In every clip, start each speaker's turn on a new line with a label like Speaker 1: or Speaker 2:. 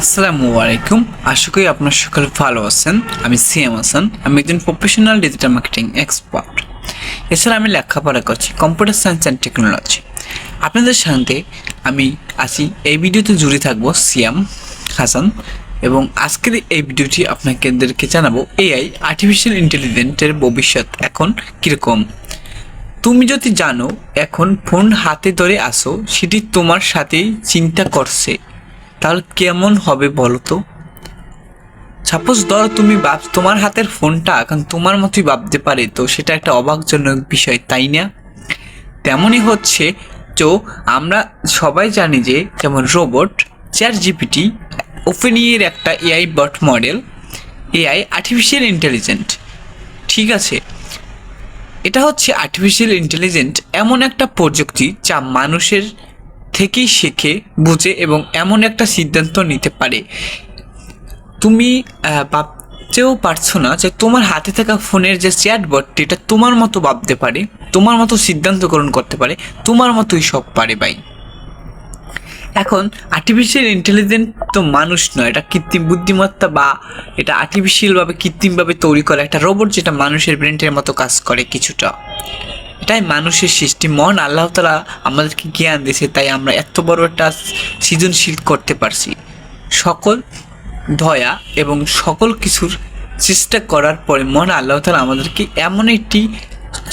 Speaker 1: আসসালামু আলাইকুম। আশা করি আপনার সকলে ভালো আছেন। আমি সিএম হাসান। আমি একজন প্রফেশনাল ডিজিটাল মার্কেটিং এক্সপার্ট এছাড়া আমি লেখাপড়া করছি কম্পিউটার সায়েন্স অ্যান্ড টেকনোলজি আপনাদের সাথে আমি আছি। এই ভিডিওতে জুড়ে থাকব সিএম হাসান এবং আজকের এই ভিডিওটি আপনাদেরকে জানাব এআই আর্টিফিশিয়াল ইন্টেলিজেন্টের ভবিষ্যৎ এখন কীরকম? তুমি যদি জানো, এখন ফোন হাতে ধরে আসো সেটি তোমার সাথেই চিন্তা করছে। তাহলে কেমন হবে বলো তো সাপোজ ধরো তুমি ভাব তোমার হাতের ফোনটা এখন তোমার মতোই ভাবতে পারে, তো সেটা একটা অবাকজনক বিষয়, তাই না? তেমনই হচ্ছে, তো আমরা সবাই জানি যে যেমন রোবট চেয়ার জিপিটি ওপেনিয়ের একটা AI bot model AI artificial intelligent ঠিক আছে? এটা হচ্ছে আর্টিফিশিয়াল ইন্টেলিজেন্ট এমন একটা প্রযুক্তি যা মানুষের থেকেই শেখে, বুঝে এবং এমন একটা সিদ্ধান্ত নিতে পারে। তুমি ভাবতেও পারছ না যে তোমার হাতে থাকা ফোনের যে চ্যাটবটটি, এটা তোমার মতো ভাবতে পারে, তোমার মতো সিদ্ধান্ত গ্রহণ করতে পারে, তোমার মতোই সব পারে ভাই। এখন আর্টিফিশিয়াল ইন্টেলিজেন্ট তো মানুষ নয়, এটা কৃত্রিম বুদ্ধিমত্তা বা এটা আর্টিফিশিয়ালভাবে কৃত্রিমভাবে তৈরি করা একটা রোবট যেটা মানুষের ব্রেনটের মতো কাজ করে কিছুটা। এটাই মানুষের সৃষ্টি। মন আল্লাহ তালা আমাদেরকে জ্ঞান দিয়েছে, তাই আমরা এত বড় একটা সৃজনশীল করতে পারছি। সকল দয়া এবং সকল কিছুর চেষ্টা করার পরে মন আল্লাহ তালা আমাদেরকে এমন একটি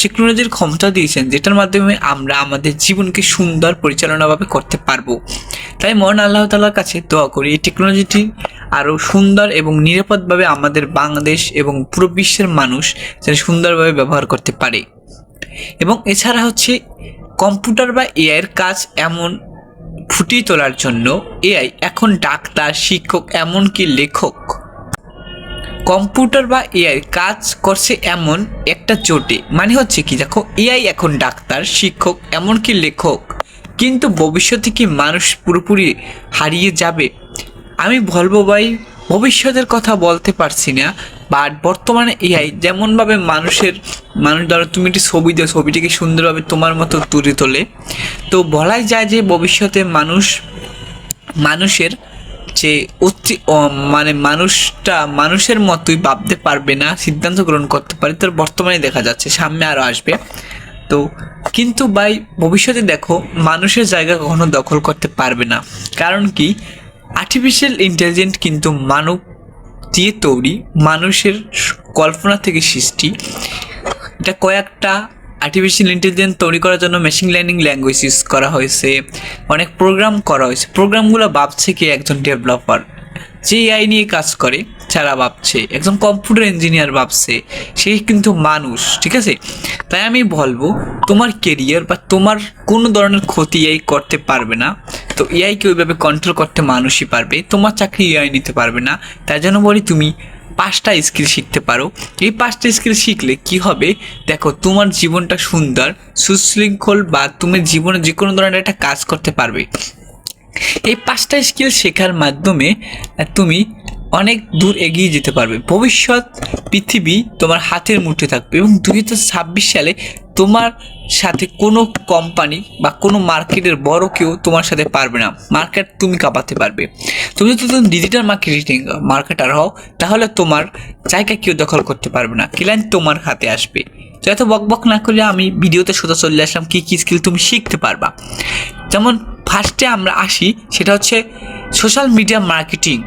Speaker 1: টেকনোলজির ক্ষমতা দিয়েছেন, যেটার মাধ্যমে আমরা আমাদের জীবনকে সুন্দর পরিচালনাভাবে করতে পারব। তাই মন আল্লাহ তালার কাছে দোয়া করি, এই টেকনোলজিটি আরও সুন্দর এবং নিরাপদভাবে আমাদের বাংলাদেশ এবং পুরো বিশ্বের মানুষ যেন সুন্দরভাবে ব্যবহার করতে পারে। এবং এছাড়া হচ্ছে কম্পিউটার বা এআইয়ের কাজ এমন ফুটিয়ে তোলার জন্য এআই এখন ডাক্তার, শিক্ষক, এমনকি লেখক। কম্পিউটার বা এআই কাজ করছে এমন একটা চোটে মানে হচ্ছে কি, দেখো এআই এখন ডাক্তার, শিক্ষক, এমনকি লেখক। কিন্তু ভবিষ্যতে কি মানুষ পুরোপুরি হারিয়ে যাবে? আমি বলব ভাই, ভবিষ্যতের কথা বলতে পারছি না। বাট বর্তমানে এআই যেমনভাবে মানুষের, মানুষ ধরো তুমি একটি ছবি দাও, ছবিটিকে সুন্দরভাবে তোমার মতো তুলে তোলে। তো বলাই যায় যে ভবিষ্যতে মানুষ, মানুষের যে অতি মানে মানুষটা মানুষের মতোই ভাবতে পারবে না, সিদ্ধান্ত গ্রহণ করতে পারে, তোর বর্তমানে দেখা যাচ্ছে, সামনে আরও আসবে। তো কিন্তু ভাই, ভবিষ্যতে দেখো, মানুষের জায়গা কখনো দখল করতে পারবে না। কারণ কি? আর্টিফিশিয়াল ইন্টেলিজেন্ট কিন্তু মানব দিয়ে তৈরি মানুষের কল্পনা থেকে সৃষ্টি, এটা কয়েকটা আর্টিফিশিয়াল ইন্টেলিজেন্স তৈরি করার জন্য মেশিন লার্নিং ল্যাঙ্গুয়েজ ইউজ করা হয়েছে, অনেক প্রোগ্রাম করা হয়েছে। প্রোগ্রামগুলো ভাবছে কি একজন ডেভেলপার যে এআই নিয়ে কাজ করে যারা ভাবছে। একজন কম্পিউটার ইঞ্জিনিয়ার ভাবছে সেই কিন্তু মানুষ, ঠিক আছে? তাই আমি বলব, তোমার কেরিয়ার বা তোমার কোনো ধরনের ক্ষতি এই করতে পারবে না। তো এআইকে ওইভাবে কন্ট্রোল করতে মানুষই পারবে, তোমার চাকরি এআই নিতে পারবে না। তাই জন্য বলি তুমি পাঁচটা স্কিল শিখতে পারো। এই পাঁচটা স্কিল শিখলে কি হবে? দেখো, তোমার জীবনটা সুন্দর, সুশৃঙ্খল বা তুমি জীবনে যে কোনো ধরনের একটা কাজ করতে পারবে। এই পাঁচটা স্কিল শেখার মাধ্যমে তুমি অনেক দূর এগিয়ে যেতে পারবে। ভবিষ্যৎ পৃথিবী তোমার হাতের মুঠে থাকবে এবং দুই সালে তোমার সাথে কোনো কোম্পানি বা কোনো মার্কেটের বড় কেউ তোমার সাথে পারবে না। মার্কেট তুমি কাঁপাতে পারবে। তুমি যদি তুমি ডিজিটাল মার্কেটিং মার্কেটার হও, তাহলে তোমার জায়গা কেউ দখল করতে পারবে না। ক্লায়েন্ট তোমার হাতে আসবে। তো এত বক বক না করলে আমি ভিডিওতে সোজা চলে আসলাম, কী কী স্কিল তুমি শিখতে পারবা। যেমন ফার্স্টে আমরা আসি, সেটা হচ্ছে social media marketing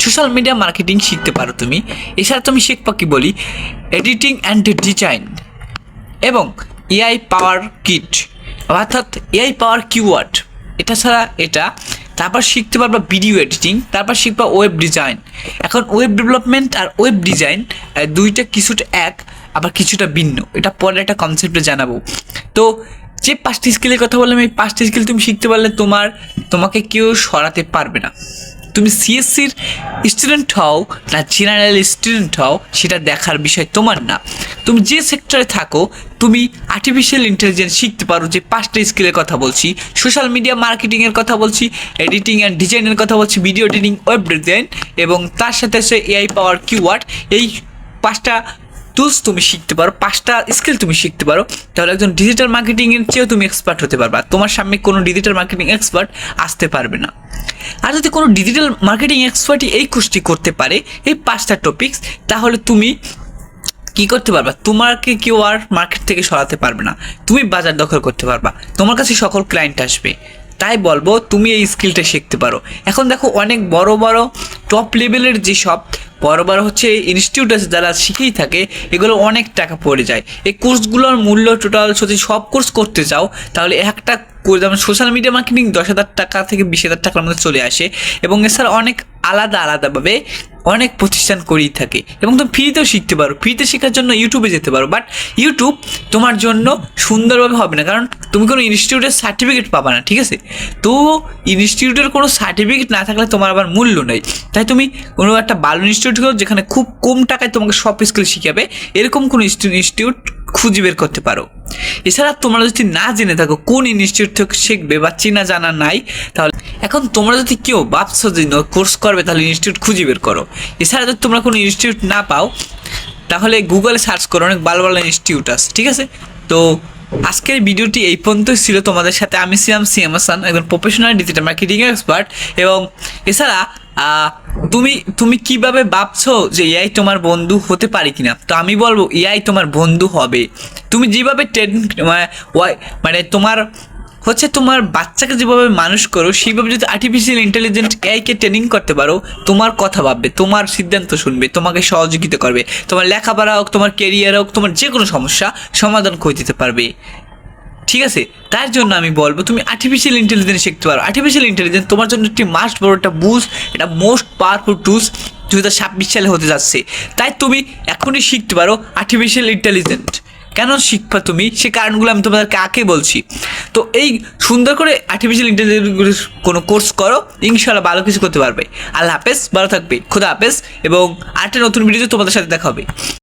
Speaker 1: social media marketing শিখতে পারো তুমি। এছাড়া তুমি শিখবা কি বলি? এডিটিং অ্যান্ড ডিজাইন এবং এআই পাওয়ার কিট, অর্থাৎ এআই পাওয়ার কিওয়ার্ড। এটা ছাড়া এটা, তারপর শিখতে পারবা ভিডিও এডিটিং, তারপর শিখবা ওয়েব ডিজাইন। এখন ওয়েব ডেভেলপমেন্ট আর ওয়েব ডিজাইন দুইটা কিছুটা এক, আবার কিছুটা ভিন্ন। এটা পরে একটা কনসেপ্টে জানাব। তো যে পাঁচটি স্কিলের কথা বললাম, এই পাঁচটি স্কিল তুমি শিখতে পারলে তোমার, তোমাকে কেউ সরাতে পারবে না। তুমি সিএসসির স্টুডেন্ট হও না জেনারেল স্টুডেন্ট হও, সেটা দেখার বিষয় তোমার না। তুমি যে সেক্টরে থাকো, তুমি আর্টিফিশিয়াল ইন্টেলিজেন্স শিখতে পারো, যে পাঁচটা স্কিলের কথা বলছি সোশ্যাল মিডিয়া মার্কেটিংয়ের কথা বলছি এডিটিং অ্যান্ড ডিজাইনের কথা বলছি ভিডিও এডিটিং ওয়েব ডিজাইন এবং তার সাথে সে এআই পাওয়ার কিওয়ার্ড এই পাঁচটা টুলস তুমি শিখতে পারো, পাঁচটা স্কিল তুমি শিখতে পারো, তাহলে একজন ডিজিটাল মার্কেটিং এর চেয়েও তুমি এক্সপার্ট হতে পারবা। তোমার সামনে কোনো ডিজিটাল মার্কেটিং এক্সপার্ট আসতে পারবে না। আর যদি কোনো ডিজিটাল মার্কেটিং এক্সপার্টই এই কোর্সটি করতে পারে, এই পাঁচটা টপিকস তাহলে তুমি কি করতে পারবা? তোমাকে কেউ আর মার্কেট থেকে সরাতে পারবে না। তুমি বাজার দখল করতে পারবা। তোমার কাছে সকল ক্লায়েন্ট আসবে। তাই বলব, তুমি এই স্কিলটা শিখতে পারো। এখন দেখো, অনেক বড় বড় টপ লেভেলের যেসব বড় হচ্ছে ইনস্টিটিউট আছে যারা শিখেই থাকে, এগুলো অনেক টাকা পড়ে যায়। এই কোর্সগুলোর মূল্য টোটাল যদি সব কোর্স করতে চাও, তাহলে একটা কোর্স যেমন সোশ্যাল মিডিয়া মার্কেটিং দশ হাজার টাকা থেকে বিশ হাজার টাকার মধ্যে চলে আসে এবং এছাড়া অনেক আলাদা আলাদাভাবে অনেক প্রতিষ্ঠান করেই থাকে। এবং তুমি ফ্রিতেও শিখতে পারো। ফ্রিতে শেখার জন্য ইউটিউবে যেতে পারো। বাট ইউটিউব তোমার জন্য সুন্দরভাবে হবে না। কারণ তুমি কোনো ইনস্টিটিউটের সার্টিফিকেট পাবা না, ঠিক আছে? তো ইনস্টিটিউটের কোনো সার্টিফিকেট না থাকলে তোমার আবার মূল্য নেই। তাই তুমি কোনো একটা ভালো ইনস্টিটিউট করো যেখানে খুব কম টাকায় তোমাকে সব স্কিল শিখাবে। এরকম কোনো ইনস্টিটিউট খুঁজে বের করতে পারো। এছাড়া তোমরা যদি না জেনে থাকো কোন ইনস্টিটিউট শিখবে বা চেনা জানা নাই, তাহলে এখন তোমরা যদি কেউ ভাবছ যে কোর্স করবে, তাহলে ইনস্টিটিউট খুঁজে বের করো। এছাড়া যদি তোমরা কোনো ইনস্টিটিউট না পাও, তাহলে গুগলে সার্চ করো, অনেক ভালো ভালো ইনস্টিটিউট আছে, ঠিক আছে? তো আজকের ভিডিওটি এই পর্যন্তই ছিল তোমাদের সাথে। আমি ছিলাম সিএম হাসান, একজন প্রফেশনাল ডিজিটাল মার্কেটিং এক্সপার্ট এবং এছাড়া তুমি তুমি কীভাবে ভাবছ যে এআই তোমার বন্ধু হতে পারে কিনা? তো আমি বলব, এআই তোমার বন্ধু হবে। তুমি যেভাবে ট্রেন মানে তোমার, হচ্ছে তোমার বাচ্চাকে যেভাবে মানুষ করো সেইভাবে যদি আর্টিফিশিয়াল ইন্টেলিজেন্ট এআইকে ট্রেনিং করতে পারো, তোমার কথা ভাববে, তোমার সিদ্ধান্ত শুনবে, তোমাকে সহযোগিতা করবে। তোমার লেখাপড়া হোক, তোমার কেরিয়ার হোক, তোমার যে কোনো সমস্যা সমাধান করে দিতে পারবে। ঠিক আছে? তার জন্য আমি বলব, তুমি আর্টিফিশিয়াল ইন্টেলিজেন্স শিখতে পারো। আর্টিফিশিয়াল ইন্টেলিজেন্স তোমার জন্য একটি মাস্ট বড় একটা বুস এটা মোস্ট পাওয়ারফুল টুলস দু হাজার ছাব্বিশ সালে হতে যাচ্ছে। তাই তুমি এখনই শিখতে পারো আর্টিফিশিয়াল ইন্টেলিজেন্ট কেন শিখবা তুমি? সে কারণগুলো আমি তোমাদের কাকে বলছি। তো এই সুন্দর করে আর্টিফিশিয়াল ইন্টেলিজেন্স কোনো কোর্স করো ইনশাল্লাহ ভালো কিছু করতে পারবে। আল্লাহ হাফেজ, ভালো থাকবে। খুদা হাফেজ, এবং আরেকটা নতুন ভিডিওতে তোমাদের সাথে দেখা হবে।